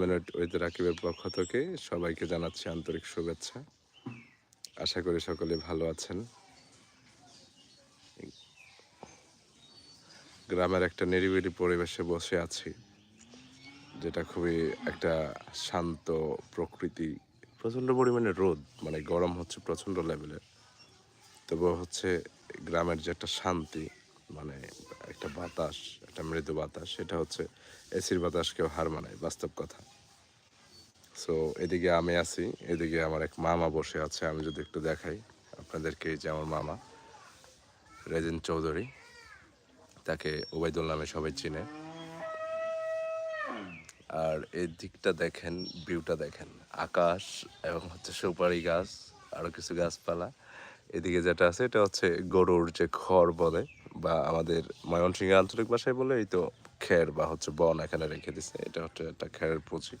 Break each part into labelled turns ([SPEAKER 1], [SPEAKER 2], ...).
[SPEAKER 1] Minute ওইতে রাকিবের পক্ষ থেকে সবাইকে জানাচ্ছি আন্তরিক শুভেচ্ছা। আশা করি সকলে ভালো আছেন। গ্রামের একটা নিরিবিলি পরিবেশে বসে আছি, যেটা খুবই একটা শান্ত প্রকৃতি। প্রচণ্ড পরিমাণে রোদ মানে গরম হচ্ছে প্রচণ্ড লেভেলের তবুও হচ্ছে গ্রামের যে একটা শান্তি মানে একটা বাতাস, একটা মৃদু বাতাস, সেটা হচ্ছে এসির বাতাসকেও হার মানায়, বাস্তব কথা। সো এদিকে আমি আছি, এদিকে আমার এক মামা বসে আছে, আমি যদি একটু দেখাই আপনাদেরকে যে আমার মামা, রেজেন চৌধুরী, তাকে ওবায়দুল নামে সবাই চিনে। আর এই দিকটা দেখেন, ভিউটা দেখেন, আকাশ এবং হচ্ছে সুপারি গাছ আরও কিছু গাছপালা। এদিকে যেটা আছে, এটা হচ্ছে গরুর যে খড় বলে বা আমাদের ময়মনসিংহ আঞ্চলিক ভাষায় বলে এই তো খের বা হচ্ছে বন এখানে রেখে দিছে। এটা হচ্ছে একটা খেরের পুঁজি।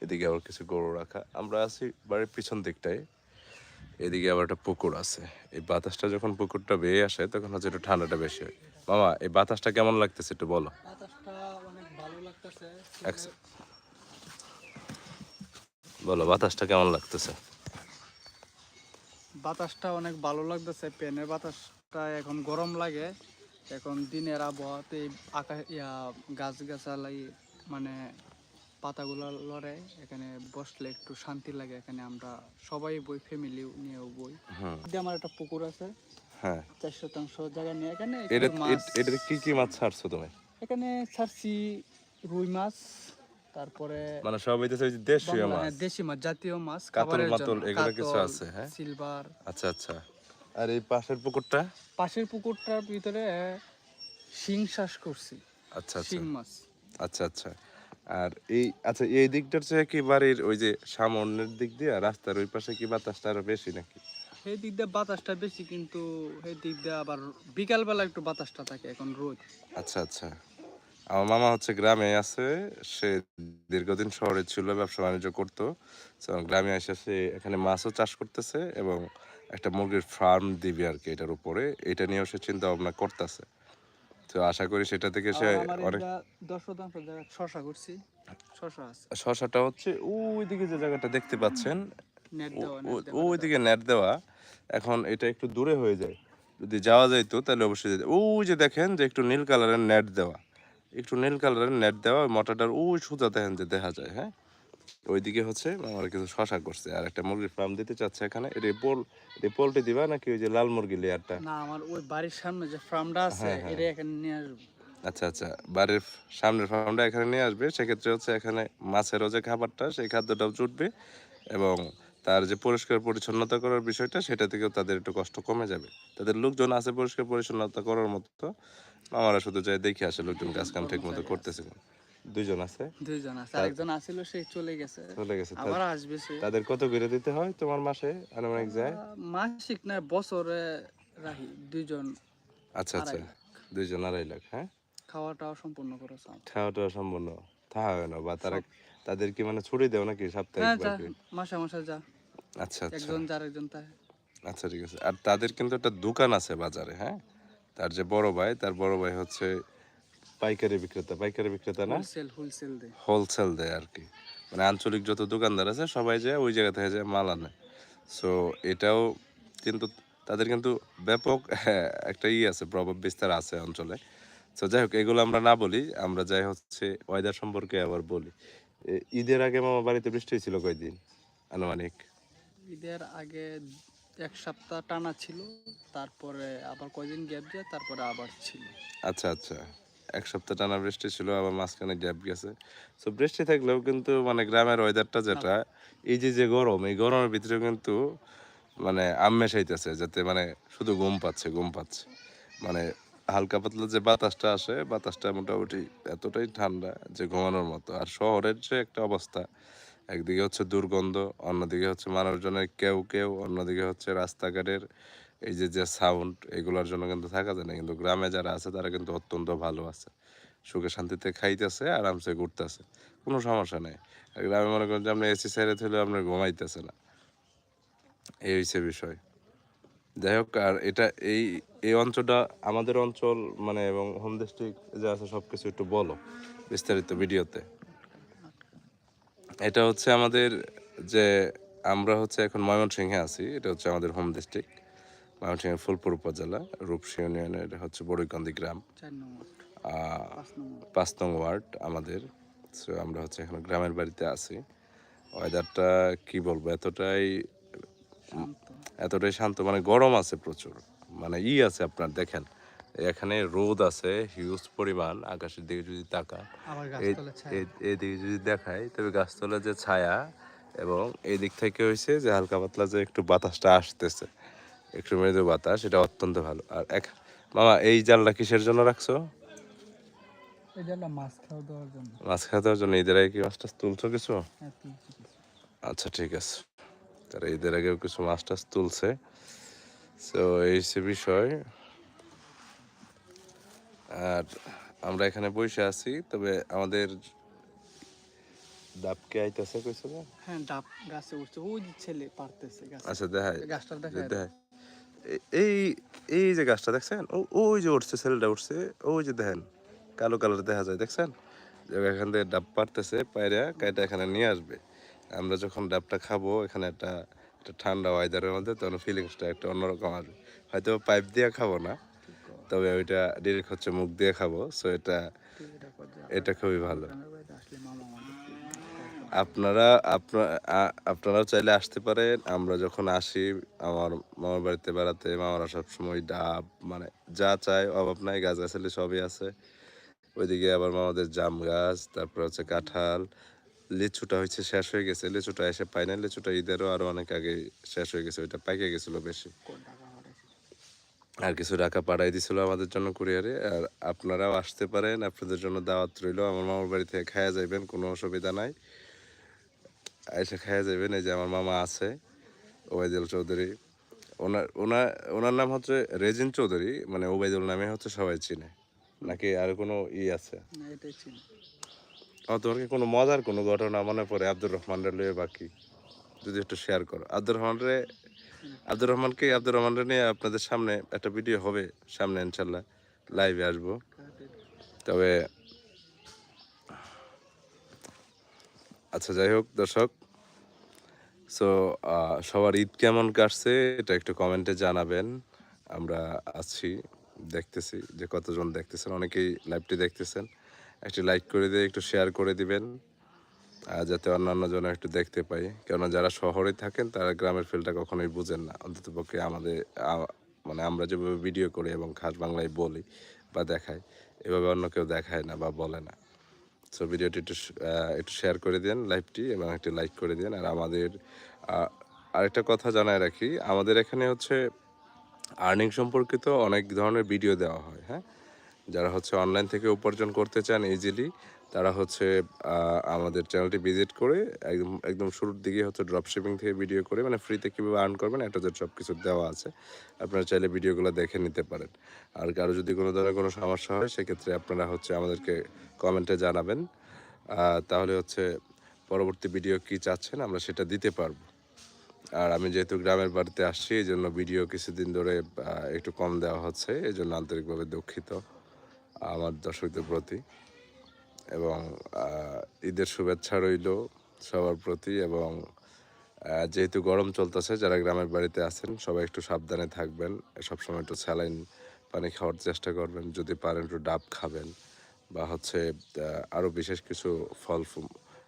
[SPEAKER 1] এদিকে আবার কিছু গরু রাখা। আমরা আছি বাড়ির পিছন দিকটায়। এদিকে আবার একটা পুকুর আছে। এই বাতাসটা যখন পুকুরটা বেয়ে আসে তখন হচ্ছে একটু ঠান্ডাটা বেশি হয়। মামা এই বাতাসটা কেমন লাগতেছে একটু বলো।
[SPEAKER 2] বাতাসটা অনেক ভালো লাগতেছে।
[SPEAKER 1] এক- বলো বাতাসটা কেমন লাগতেছে?
[SPEAKER 2] বাতাসটা অনেক ভালো লাগতেছে। পেনের বাতাসটা এখন গরম লাগে। এখন দিনের আবহাওয়াতে আকাশ ইয়া গাছ গাছালাই মানে পাতাগুলো লড়ে এখানে বসলে একটু শান্তি লাগে এখানে আমরা সবাই বই ফ্যামিলি নিয়েও বই। আমার একটা পুকুর আছে।
[SPEAKER 1] হ্যাঁ।
[SPEAKER 2] চার শতাংশ জায়গা নিয়ে এখানে
[SPEAKER 1] এটাতে কি কি মাছ ছাড়ছো তুমি?
[SPEAKER 2] এখানে ছাড়ছি রুই মাছ তারপরে
[SPEAKER 1] মানে সব হইতেছে ওই দেশীয় মাছ?
[SPEAKER 2] হ্যাঁ, দেশি মাছ জাতীয় মাছ
[SPEAKER 1] কাতল মাতল এগুলো কিছু আছে, হ্যাঁ?
[SPEAKER 2] সিলভার।
[SPEAKER 1] আচ্ছা আচ্ছা। আর এই পাশের পুকুরটা?
[SPEAKER 2] পাশের পুকুরটার ভিতরে শিং চাষ করছি।
[SPEAKER 1] আচ্ছা আচ্ছা।
[SPEAKER 2] শিং মাছ।
[SPEAKER 1] আচ্ছা আচ্ছা। আর এই আচ্ছা এই দিকটার চেয়ে কি বাড়ির ওই যে সামনের দিক দিয়ে রাস্তার ওই পাশে কি বাতাসটা আরও বেশি নাকি?
[SPEAKER 2] সেই দিক দিয়ে বাতাসটা বেশি কিন্তু সেই দিক দিয়ে আবার বিকালবেলা একটু বাতাসটা থাকে এখন রোদ।
[SPEAKER 1] আচ্ছা আচ্ছা। আমার মামা হচ্ছে গ্রামে আছে সে দীর্ঘদিন শহরে ছিল ব্যবসা বাণিজ্য করতো। গ্রামে এসে সে এখানে মাছও চাষ করতেছে এবং একটা মুরগির ফার্ম দিবে আর কি এটার উপরে। এটা নিয়েও সে চিন্তা ভাবনা করতেছে। তো আশা করি সেটা থেকে সে অনেক
[SPEAKER 2] দশ শতাংশ জায়গা শশা করছি। শশা আছে।
[SPEAKER 1] শশাটা হচ্ছে ওই দিকে যে জায়গাটা দেখতে পাচ্ছেন। ওইদিকে নেট দেওয়া। এখন এটা একটু দূরে হয়ে যায়। যদি যাওয়া যাইতো তাহলে অবশ্যই যেত ওই যে দেখেন যে একটু নীল কালারের নেট দেওয়া। একটু নীল কালারের নেট দেওয়া মোটাটার ওই সুতা দেখেন যে দেখা যায় হ্যাঁ? ওইদিকে হচ্ছে আমার কিছু শশা করছে আর একটা মুরগির ফার্ম দিতে চাচ্ছে এখানে। এটা পোল এটা পোলট্রি দিবা নাকি ওই যে লাল মুরগি লেয়ারটা
[SPEAKER 2] না আমার ওই বাড়ির সামনে যে ফার্মটা আছে
[SPEAKER 1] হ্যাঁ, হ্যাঁ।
[SPEAKER 2] এটা এখানে নিয়ে আসব।
[SPEAKER 1] আচ্ছা আচ্ছা। বাড়ির সামনের ফার্মটা এখানে নিয়ে আসবে সেক্ষেত্রে হচ্ছে এখানে মাছেরও যে খাবারটা সেই খাদ্যটাও জুটবে এবং তার যে পরিষ্কার পরিচ্ছন্নতা করার বিষয়টা সেটা থেকেও তাদের একটু কষ্ট কমে যাবে। তাদের লোকজন আছে পরিষ্কার পরিচ্ছন্নতা করার মতো আমরা শুধু যাই দেখি আসে লোকজন কাজ কাম ঠিক মতো করতেছে। দুইজন আছে?
[SPEAKER 2] দুইজন আছে। আরেকজন আসিল সে চলে গেছে।
[SPEAKER 1] চলে গেছে।
[SPEAKER 2] আবার আসবে সে।
[SPEAKER 1] তাদের কত করে দিতে হয় তোমার মাসে? আনুমানিক যায়?
[SPEAKER 2] মাসিক না বছরে দুইজন
[SPEAKER 1] আচ্ছা আচ্ছা। দুইজন আড়াই লাখ হ্যাঁ?
[SPEAKER 2] খাওয়াটাও সম্পূর্ণ।
[SPEAKER 1] খাওয়াটা সম্পূর্ণ। হয় না বা তারা তাদের কি মানে ছুটি দেও নাকি
[SPEAKER 2] হ্যাঁ
[SPEAKER 1] সাপ্তাহিক
[SPEAKER 2] যা
[SPEAKER 1] বা কি?
[SPEAKER 2] মাসে মাসে যা।
[SPEAKER 1] আচ্ছা আচ্ছা।
[SPEAKER 2] একজন যার একজন তাই
[SPEAKER 1] আচ্ছা ঠিক আছে। আর তাদের কিন্তু একটা দোকান আছে বাজারে হ্যাঁ? তার যে বড় ভাই তার বড় ভাই হচ্ছে পাইকারি বিক্রেতা পাইকারি বিক্রেতা না?
[SPEAKER 2] হোলসেল হোলসেল দে
[SPEAKER 1] হোলসেল দেয় আর কি। মানে আঞ্চলিক যত দোকানদার আছে সবাই যায় ওই জায়গা থেকে যায় মাল আনে। সো এটাও কিন্তু তাদের কিন্তু ব্যাপক হ্যাঁ, একটা ই আছে প্রভাব বিস্তার আছে অঞ্চলে। তো যাই হোক এগুলো আমরা না বলি আমরা যাই হচ্ছে ওয়েদার সম্পর্কে আবার বলি। ঈদের আগে মামা বাড়িতে বৃষ্টি হয়েছিল কয়েকদিন আনুমানিক।
[SPEAKER 2] ঈদের আগে এক সপ্তাহ টানা ছিল তারপরে আবার কয়দিন গ্যাপ যায় তারপরে আবার ছিল।
[SPEAKER 1] আচ্ছা আচ্ছা। এক সপ্তাহ টানা বৃষ্টি ছিল, আবার মাঝখানে গ্যাপ গেছে। তো বৃষ্টি থাকলেও কিন্তু মানে গ্রামের ওয়েদারটা যেটা, এই যে যে গরম, এই গরমের ভিতরে কিন্তু মানে আম্মেশ হইতেছে যাতে মানে শুধু ঘুম পাচ্ছে ঘুম পাচ্ছে। মানে হালকা পাতলা যে বাতাসটা আসে, বাতাসটা মোটামুটি এতটাই ঠান্ডা যে ঘুমানোর মতো। আর শহরের যে একটা অবস্থা, একদিকে হচ্ছে দুর্গন্ধ, অন্যদিকে হচ্ছে মানুষজনের কেউ কেউ, অন্যদিকে হচ্ছে রাস্তাঘাটের এই যে যে সাউন্ড এগুলোর জন্য কিন্তু থাকা যায় না। কিন্তু গ্রামে যারা আছে, তারা কিন্তু অত্যন্ত ভালো আছে। সুখে শান্তিতে খাইতেছে, আরামসে ঘুরতেছে। কোনো সমস্যা নেই। গ্রামে মনে করেন যে, আপনি এসি সাইডে থইলে আপনার ঘুমাইতেছে না। এই হচ্ছে বিষয়। যাই হোক, আর এটা এই এই অঞ্চলটা, আমাদের অঞ্চল মানে এবং হোম ডিস্ট্রিক্ট যা আছে সব কিছু একটু বলো বিস্তারিত ভিডিওতে। এটা হচ্ছে আমাদের যে, আমরা হচ্ছে এখন ময়মনসিংহে আছি। এটা হচ্ছে আমাদের হোম ডিস্ট্রিক্ট ময়মনসিংহের ফুলপুর উপজেলা রূপসী ইউনিয়নের হচ্ছে বড়ইকান্দি গ্রাম।
[SPEAKER 2] পাঁচ
[SPEAKER 1] নং ওয়ার্ড। আমাদের। সো আমরা হচ্ছে এখন গ্রামের বাড়িতে আছি। ওয়েদারটা কি বলব? এতটাই এতটাই শান্ত মানে গরম আছে প্রচুর। মানে ই আছে আপনার দেখেন এখানে রোদ আছে হিউজ পরিমাণ আকাশের দিকে যদি তাকান
[SPEAKER 2] গাছতলা
[SPEAKER 1] এইদিকে যদি দেখাই তবে গাছতলা যে ছায়া এবং এই দিক থেকে হয়েছে যে হালকা পাতলা যে একটু বাতাসটা আসতেছে। একটু মৃদু বাতাস এটা অত্যন্ত ভালো। আর এক মামা এই জালটা কিসের জন্য রাখছো?
[SPEAKER 2] মাছ খাওয়া দেওয়ার জন্য।
[SPEAKER 1] মাছ খাওয়া দেওয়ার জন্য। ঈদের আগে কি মাছ টাছ তুলছো কিছু?
[SPEAKER 2] হ্যাঁ।
[SPEAKER 1] আচ্ছা ঠিক আছে। তারা ঈদের আগেও কিছু মাছ টাছ তুলছে। তো এই সে বিষয়। আর আমরা এখানে বসে আছি তবে আমাদের ডাবকে আইতেছে কইছে
[SPEAKER 2] হ্যাঁ ডাব গাছে উঠছে। ওই ছেলে পারতেছে
[SPEAKER 1] আচ্ছা দেখাই।
[SPEAKER 2] গাছটা দেখা
[SPEAKER 1] দেখাই। এ- এই এই যে গাছটা দেখছেন? ও ওই যে উঠছে ছেলেটা উঠছে ওই যে দেখেন কালো কালার দেখা যায় দেখছেন? এখান থেকে ডাব পারতেছে পায়রা কাইটা এখানে নিয়ে আসবে। আমরা যখন ডাবটা খাব এখানে একটা একটা ঠান্ডা ওয়েদারের মধ্যে তখন ফিলিংসটা একটা অন্যরকম আসবে। হয়তো পাইপ দিয়ে খাব না তবে ওইটা ডিরেক্ট হচ্ছে মুখ দিয়ে খাব সো এটা
[SPEAKER 2] এটা
[SPEAKER 1] খুবই ভালো
[SPEAKER 2] গ্রামের বাড়িতে আসলে মামা আমাদের
[SPEAKER 1] আপনারা, আপনা- আ- আপনারাও চাইলে আসতে পারেন। আমরা যখন আসি, আমার মামার বাড়িতে বেড়াতে, মামারা সবসময় ডাব মানে যা চায়, অভাব নাই, গাছ গাছালি সবই আছে। ওইদিকে আবার মামাদের জাম গাছ, তারপর হচ্ছে কাঁঠাল। লিচুটা হচ্ছে শেষ হয়ে গেছে, লিচুটা এসে পাই না লিচুটা ঈদেরও আরও অনেক আগে শেষ হয়ে গেছে, ওইটা পাইকে গেছিল বেশি। আর কিছু টাকা পাঠাই দিছিল আমাদের জন্য কুরিয়ারে। আর আপনারাও আসতে পারেন, আপনাদের জন্য দাওয়াত রইল। আমার মামার বাড়ি থেকে খাওয়া যাবেন কোনো অসুবিধা নাই। এসে খাওয়া যাবেন এই যে আমার মামা আছে ওবায়দুল চৌধুরী। ওনার ওনার ওনার নাম হচ্ছে রেজিন চৌধুরী মানে ওবায়দুল নামে হচ্ছে সবাই চিনে। নাকি আর কোনো ই আছে?
[SPEAKER 2] এটাই
[SPEAKER 1] তোমার কি কোনো মজার কোনো ঘটনা মনে পড়ে আব্দুর রহমান রে লইয়ে বাকি যদি একটু শেয়ার করো। আব্দুর রহমান রে আব্দুর রহমানকে আব্দুর রহমান রে নিয়ে আপনাদের সামনে একটা ভিডিও হবে সামনে ইনশাল্লাহ লাইভে আসব। তবে আচ্ছা যাই হোক দর্শক সো সবার ঈদ কেমন কাটছে এটা একটু কমেন্টে জানাবেন। আমরা আছি, দেখতেছি যে কতজন দেখতেছেন। অনেকেই লাইভটি দেখতেছেন। একটু লাইক করে দিয়ে, একটু শেয়ার করে দিবেন যাতে অন্যান্য জন একটু দেখতে পাই। কেননা যারা শহরে থাকেন, তারা গ্রামের ফিলটা কখনোই বুঝেন না। অন্তত পক্ষে আমাদের মানে আমরা যেভাবে ভিডিও করি এবং খাস বাংলায় বলি বা দেখাই, এভাবে অন্য কেউ দেখায় না বা বলে না। সো ভিডিওটি একটু একটু শেয়ার করে দিন লাইভটি এবং একটি লাইক করে দিন। আর আমাদের আরেকটা কথা জানায় রাখি, আমাদের এখানে হচ্ছে আর্নিং সম্পর্কিত অনেক ধরনের ভিডিও দেওয়া হয় হ্যাঁ? যারা হচ্ছে অনলাইন থেকে উপার্জন করতে চান ইজিলি তারা হচ্ছে আমাদের চ্যানেলটি ভিজিট করে একদম একদম শুরুর দিকে হচ্ছে ড্রপ শিপিং থেকে ভিডিও করে মানে ফ্রিতে কীভাবে আর্ন করবেন এটা সব কিছু দেওয়া আছে। আপনারা চাইলে ভিডিওগুলো দেখে নিতে পারেন। আর কারও যদি কোনো ধরনের কোনো সমস্যা হয়, সেক্ষেত্রে আপনারা হচ্ছে আমাদেরকে কমেন্টে জানাবেন। তাহলে হচ্ছে পরবর্তী ভিডিও কি চাচ্ছেন, আমরা সেটা দিতে পারব। আর আমি যেহেতু গ্রামের বাড়িতে আসছি এই জন্য ভিডিও কিছুদিন ধরে একটু কম দেওয়া হচ্ছে এই জন্য আন্তরিকভাবে দুঃখিত। আমার দর্শকদের প্রতি এবং ঈদের শুভেচ্ছা রইল সবার প্রতি এবং যেহেতু গরম চলতেছে, যারা গ্রামের বাড়িতে আছেন, সবাই একটু সাবধানে থাকবেন। সবসময় একটু স্যালাইন পানি খাওয়ার চেষ্টা করবেন। যদি পারেন একটু ডাব খাবেন বা হচ্ছে আরও বিশেষ কিছু ফল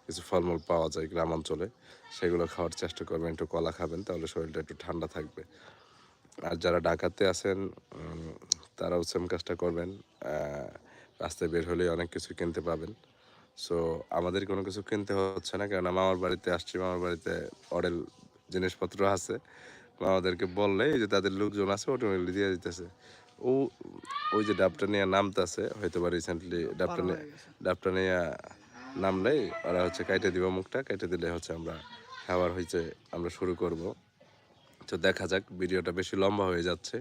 [SPEAKER 1] কিছু ফলমূল পাওয়া যায় গ্রাম অঞ্চলে সেগুলো খাওয়ার চেষ্টা করবেন। একটু কলা খাবেন, তাহলে শরীরটা একটু ঠান্ডা থাকবে। আর যারা ঢাকাতে আছেন তারাও সেম কাজটা করবেন রাস্তায় বের হলে অনেক কিছু কিনতে পাবেন। সো আমাদের কোনো কিছু কিনতে হচ্ছে না কারণ মামার বাড়িতে আসছি মামার বাড়িতে অডেল জিনিসপত্র আছে। মামাদেরকে বললে এই যে তাদের লোকজন আছে অটোমেটিকলি দিয়ে দিতেছে। ও ওই যে ডাবটা নিয়ে নামতেছে হয়তো বা রিসেন্টলি ডাবটা নিয়ে ডাবটা নিয়ে নামলেই ওরা হচ্ছে কাইটে দিব মুখটা কেটে দিলে হচ্ছে আমরা খাবার হয়েছে আমরা শুরু করব। তো দেখা যাক ভিডিওটা বেশি লম্বা হয়ে যাচ্ছে।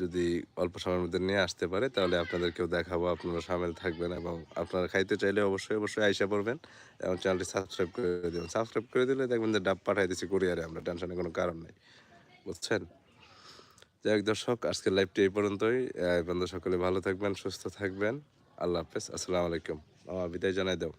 [SPEAKER 1] যদি অল্প সময়ের মধ্যে নিয়ে আসতে পারে, তাহলে আপনাদেরকেও দেখাবো, আপনারা সামিল থাকবেন এবং আপনারা খাইতে চাইলে অবশ্যই অবশ্যই আইসা পড়বেন এবং চ্যানেলটি সাবস্ক্রাইব করে দেবেন। সাবস্ক্রাইব করে দিলে দেখবেন যে ডাব পাঠাই দিচ্ছি কুরিয়ারে, আমরা টেনশনের কোনো কারণ নেই। বুঝছেন? যাই দর্শক, আজকের লাইভটি এই পর্যন্তই। পর্যন্ত সকলে ভালো থাকবেন, সুস্থ থাকবেন। আল্লাহ হাফেজ, আসসালামু আলাইকুম। আমার বিদায় জানাই দাও।